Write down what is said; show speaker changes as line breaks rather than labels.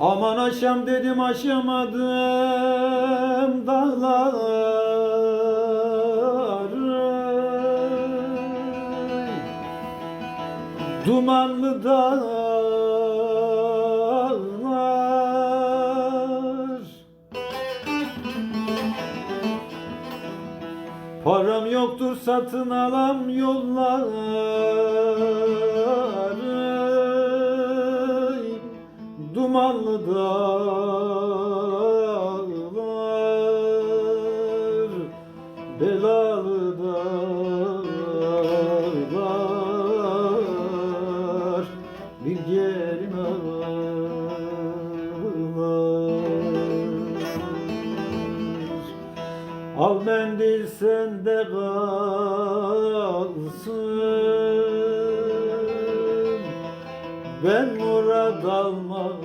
Aman aşam dedim aşamadım dağlar Dumanlı dağlar. Param yoktur satın alam yollar Dumanlı dağlar Belalı dağlar Bir gelin ağlar. Al mendil sende kalsın ben murad almam